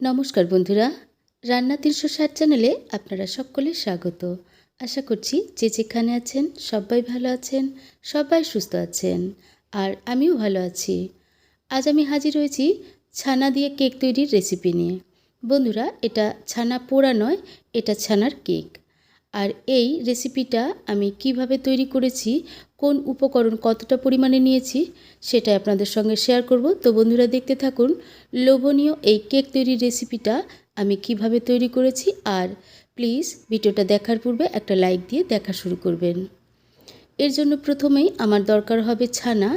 নমস্কার বন্ধুরা, রান্না তিনশো ষাট চ্যানেলে আপনারা সকলে স্বাগত। আশা করছি যে যেখানে আছেন সবাই ভালো আছেন, সবাই সুস্থ আছেন, আর আমিও ভালো আছি। আজ আমি হাজির হয়েছি ছানা দিয়ে কেক তৈরির রেসিপি নিয়ে। বন্ধুরা, এটা ছানা পোড়া নয়, এটা ছানার কেক। আর এই রেসিপিটা আমি কীভাবে তৈরি করেছি, কোন উপকরণ কতটা পরিমাণে নিয়েছি সেটা আপনাদের সঙ্গে শেয়ার করব। তো বন্ধুরা দেখতে থাকুন, লোভনীয় এই কেক তৈরির রেসিপিটা আমি কীভাবে তৈরি করেছি আর প্লিজ ভিডিওটা দেখার পূর্বে একটা লাইক দিয়ে দেখা শুরু করবেন। এর জন্য প্রথমেই আমার দরকার হবে ছানা।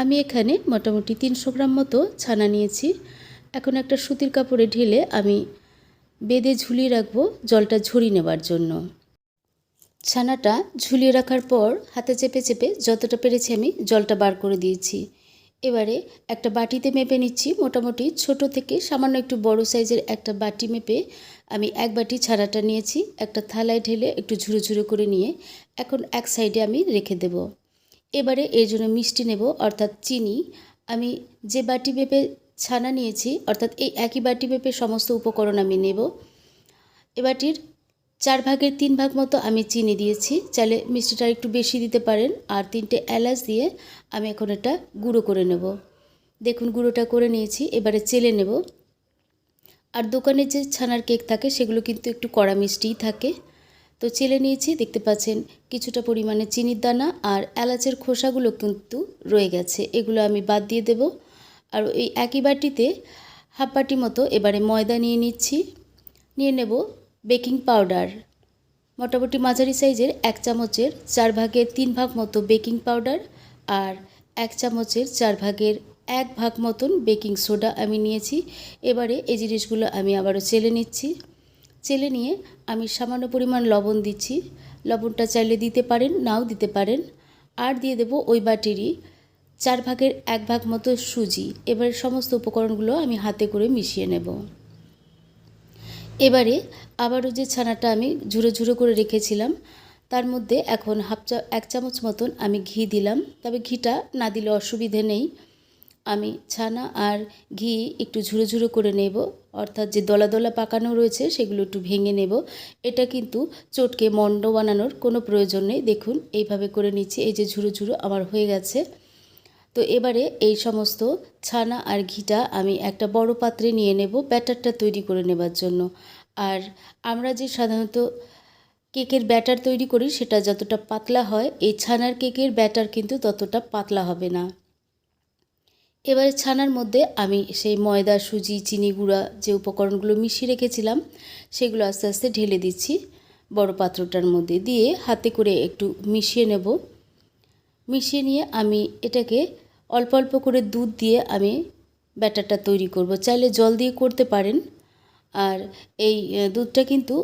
আমি এখানে মোটামুটি তিনশো গ্রাম মতো ছানা নিয়েছি। এখন একটা সুতির কাপড়ে ঢেলে আমি বেঁধে ঝুলিয়ে রাখব জলটা ঝরিয়ে নেবার জন্য। ছানাটা ঝুলিয়ে রাখার পর হাতে চেপে চেপে যতটা পেরেছি আমি জলটা বার করে দিয়েছি। এবারে একটা বাটিতে মেপে নিচ্ছি, মোটামুটি ছোট থেকে সামান্য একটু বড় সাইজের একটা বাটি মেপে আমি এক বাটি ছানাটা নিয়েছি, একটা থালায় ঢেলে একটু ঝুরো ঝুরো করে নিয়ে এখন এক সাইডে আমি রেখে দেব। এবারে এর জন্য মিষ্টি নেব, অর্থাৎ চিনি। আমি যে বাটি মেপে ছানা নিয়েছি, অর্থাৎ এই একই বাটি মেপে সমস্ত উপকরণ আমি নেব। এ বাটির চার ভাগের তিন ভাগ মতো আমি চিনি দিয়েছি। চাইলে মিষ্টিটা একটু বেশি দিতে পারেন। আর তিনটে এলাচ দিয়ে আমি এখন এটা গুঁড়ো করে নেব। দেখুন, গুঁড়োটা করে নিয়েছি। এবারে চেলে নেব। আর দোকানে যে ছানার কেক থাকে, সেগুলো কিন্তু একটু কড়া মিষ্টিই থাকে। তো চেলে নিয়েছি, দেখতে পাচ্ছেন কিছুটা পরিমাণে চিনির দানা আর এলাচের খোসাগুলো কিন্তু রয়ে গেছে। এগুলো আমি বাদ দিয়ে দেব। আর এই একই বাটিতে হাফ বাটি মতো এবারে ময়দা নিয়ে নিচ্ছি। নিয়ে নেব। Baking powder. মোটামুটি মাঝারি সাইজের এক চামচের চার ভাগের তিন ভাগ মতো বেকিং পাউডার আর এক চামচের চার ভাগের এক ভাগ মতন বেকিং সোডা আমি নিয়েছি। এবারে এই জিনিসগুলো আমি আবারও চেলে নিচ্ছি। চেলে নিয়ে আমি সামান্য পরিমাণ লবণ দিচ্ছি। লবণটা চাইলে দিতে পারেন, নাও দিতে পারেন। আর দিয়ে দেব ওই বাটিরই চার ভাগের এক ভাগ মতো সুজি। এবার সমস্ত উপকরণগুলো আমি হাতে করে মিশিয়ে নেব। এবারে আবারও যে ছানাটা আমি ঝুরো ঝুরো করে রেখেছিলাম, তার মধ্যে এখন হাফ চা, এক চামচ মতন আমি ঘি দিলাম। তবে ঘিটা না দিলে অসুবিধে নেই। আমি ছানা আর ঘি একটু ঝুরো ঝুরো করে নেব, অর্থাৎ যে দলা দলা পাকানো রয়েছে সেগুলো একটু ভেঙে নেব। এটা কিন্তু চটকে মণ্ড বানানোর কোনো প্রয়োজন নেই। দেখুন, এইভাবে করে নিচ্ছি। এই যে ঝুরো ঝুরো আমার হয়ে গেছে। তো এবারে এই সমস্ত ছানা আর ঘিটা আমি একটা বড় পাত্রে নিয়ে নেব ব্যাটারটা তৈরি করে নেবার জন্য। আর আমরা যে সাধারণত কেকের ব্যাটার তৈরি করি, সেটা যতটা পাতলা হয়, এই ছানার কেকের ব্যাটার কিন্তু ততটা পাতলা হবে না। এবারে ছানার মধ্যে আমি সেই ময়দা, সুজি, চিনি গুঁড়া যে উপকরণগুলো মিশিয়ে রেখেছিলাম, সেগুলো আস্তে আস্তে ঢেলে দিচ্ছি বড় পাত্রটার মধ্যে দিয়ে। হাতে করে একটু মিশিয়ে নেব। মিশিয়ে নিয়ে আমি এটাকে অল্প অল্প করে দুধ দিয়ে আমি ব্যাটারটা তৈরি করব। চাইলে জল দিয়ে করতে পারেন। আর এই দুধটা কিন্তু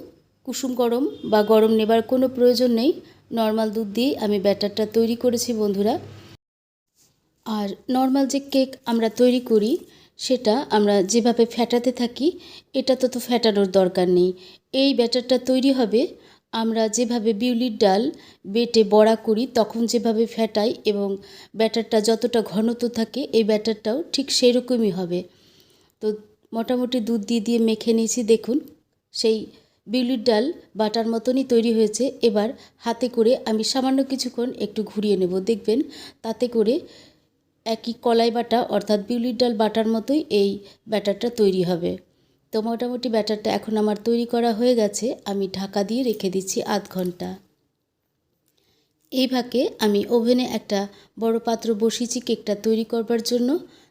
কুসুম গরম বা গরম নেবার কোনো প্রয়োজন নেই। নর্মাল দুধ দিয়েই আমি ব্যাটারটা তৈরি করেছি বন্ধুরা। আর নর্মাল যে কেক আমরা তৈরি করি, সেটা আমরা যেভাবে ফ্যাটাতে থাকি, এটা তো তো ফ্যাটানোর দরকার নেই। এই ব্যাটারটা তৈরি হবে আমরা যেভাবে বিউলির ডাল বেটে বড়া করি, তখন যেভাবে ফ্যাটাই এবং ব্যাটারটা যতটা ঘনত্ব থাকে, এই ব্যাটারটাও ঠিক সেই রকমই হবে। তো মোটামুটি দুধ দিয়ে দিয়ে মেখে নিয়েছি, দেখুন, সেই বিউলির ডাল বাটার মতনই তৈরি হয়েছে। এবার হাতে করে আমি সামান্য কিছুক্ষণ একটু ঘুরিয়ে নেব, দেখবেন, তাতে করে একই কলাই বাটা, অর্থাৎ বিউলির ডাল বাটার মতোই এই ব্যাটারটা তৈরি হবে। তো মোটামুটি ব্যাটারটা এখন আমার তৈরি করা হয়ে গেছে। আমি ঢাকা দিয়ে রেখে দিচ্ছি আধ ঘণ্টা। এই ভাগে আমি ওভেনে একটা বড় পাত্র বসিয়েছি কেকটা তৈরি করবার জন্য।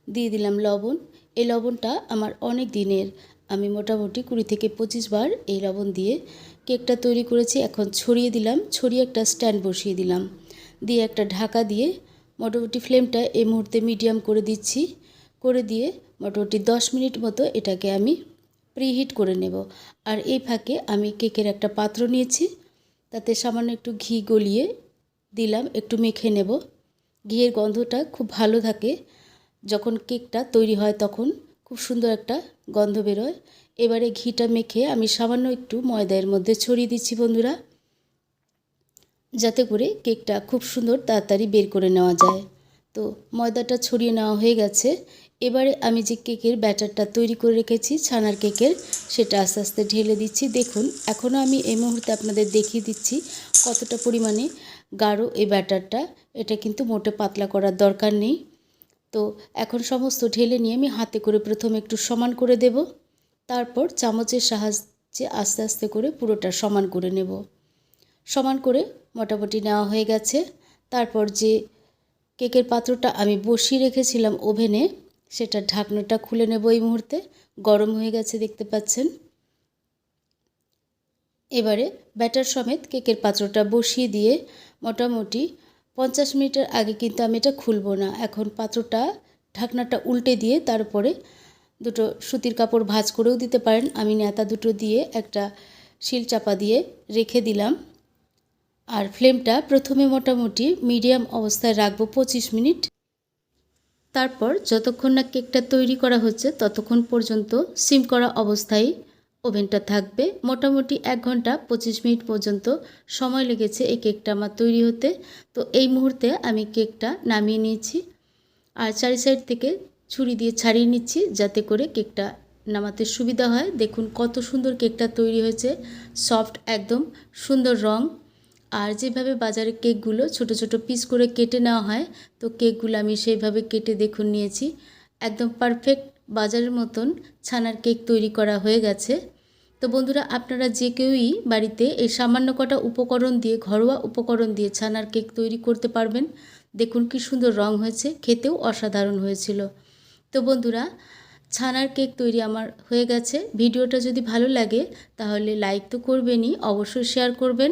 দিয়ে দিলাম লবণ। এই লবণটা আমার অনেক দিনের। আমি মোটামুটি কুড়ি থেকে পঁচিশ বার এই লবণ দিয়ে কেকটা তৈরি করেছি। এখন ছড়িয়ে দিলাম। ছড়িয়ে একটা স্ট্যান্ড বসিয়ে দিলাম। দিয়ে একটা ঢাকা দিয়ে মোটামুটি ফ্লেমটা এই মুহূর্তে মিডিয়াম করে দিচ্ছি। করে দিয়ে মোটামুটি দশ মিনিট মতো এটাকে আমি প্রিহিট করে নেব। আর এই ফাঁকে আমি কেকের একটা পাত্র নিয়েছি, তাতে সামান্য একটু ঘি গলিয়ে দিলাম, একটু মেখে নেব। ঘিয়ের গন্ধটা খুব ভালো থাকে। যখন কেকটা তৈরি হয় তখন খুব সুন্দর একটা গন্ধ বেরোয়। এবারে ঘিটা মেখে আমি সামান্য একটু ময়দার মধ্যে ছড়িয়ে দিচ্ছি বন্ধুরা, যাতে করে কেকটা খুব সুন্দর তাড়াতাড়ি বের করে নেওয়া যায়। তো ময়দাটা ছড়িয়ে নেওয়া হয়ে গেছে। এবারে আমি যে কেকের ব্যাটারটা তৈরি করে রেখেছি, ছানার কেকের, সেটা আস্তে আস্তে ঢেলে দিচ্ছি। দেখুন, এখনও আমি এই মুহূর্তে আপনাদের দেখিয়ে দিচ্ছি কতটা পরিমাণে গাঢ় এই ব্যাটারটা। এটা কিন্তু মোটে পাতলা করার দরকার নেই। তো এখন সমস্ত ঢেলে নিয়ে আমি হাতে করে প্রথমে একটু সমান করে দেব। তারপর চামচের সাহায্যে আস্তে আস্তে করে পুরোটা সমান করে নেব। সমান করে মোটামুটি নেওয়া হয়ে গেছে। তারপর যে কেকের পাত্রটা আমি বসিয়ে রেখেছিলাম ওভেনে সেটা ঢাকনাটা খুলে নেব এই মুহূর্তে। গরম হয়ে গেছে, দেখতে পাচ্ছেন। এবারে ব্যাটার সমেত কেকের পাত্রটা বসিয়ে দিয়ে মোটামুটি পঞ্চাশ মিনিটের আগে কিন্তু আমি এটা খুলবো না। এখন পাত্রটা, ঢাকনাটা উল্টে দিয়ে তারপরে দুটো সুতির কাপড় ভাঁজ করেও দিতে পারেন। আমি নেতা দুটো দিয়ে একটা শিল চাপা দিয়ে রেখে দিলাম। আর ফ্লেমটা প্রথমে মোটামুটি মিডিয়াম অবস্থায় রাখব পঁচিশ মিনিট। তারপর যতক্ষণ না কেকটা তৈরি করা হচ্ছে, ততক্ষণ পর্যন্ত সিম করা অবস্থায় ওভেনটা থাকবে। মোটামুটি এক ঘণ্টা পঁচিশ মিনিট পর্যন্ত সময় লেগেছে এই কেকটা আমার তৈরি হতে। তো এই মুহূর্তে আমি কেকটা নামিয়ে নিয়েছি আর চারি সাইড থেকে ছুরি দিয়ে ছাড়িয়ে নিচ্ছি যাতে করে কেকটা নামাতে সুবিধা হয়। দেখুন কত সুন্দর কেকটা তৈরি হয়েছে, সফট একদম, সুন্দর রং। আর যেভাবে বাজারে কেকগুলো ছোট ছোট পিস করে কেটে নেওয়া হয়, তো কেকগুলো আমি সেইভাবে কেটে দেখুন নিয়েছি। একদম পারফেক্ট বাজারের মতন ছানার কেক তৈরি করা হয়ে গেছে। তো বন্ধুরা, আপনারা যে কেউই বাড়িতে এই সামান্য কটা উপকরণ দিয়ে, ঘরোয়া উপকরণ দিয়ে ছানার কেক তৈরি করতে পারবেন, দেখুন কি সুন্দর রং হয়েছে, খেতেও অসাধারণ হয়েছিল। তো বন্ধুরা ছানার কেক তৈরি আমার হয়ে গেছে। ভিডিওটা যদি ভালো লাগে, তাহলে লাইক তো করবেনই, অবশ্যই শেয়ার করবেন।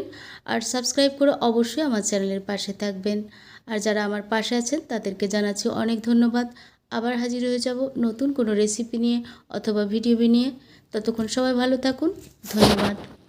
আর সাবস্ক্রাইব করে অবশ্যই আমার চ্যানেলের পাশে থাকবেন। আর যারা আমার পাশে আছেন, তাদেরকে জানাচ্ছি অনেক ধন্যবাদ। আবার হাজির হয়ে যাব নতুন কোনো রেসিপি নিয়ে অথবা ভিডিও নিয়ে। ততক্ষণ সবাই ভালো থাকুন। ধন্যবাদ।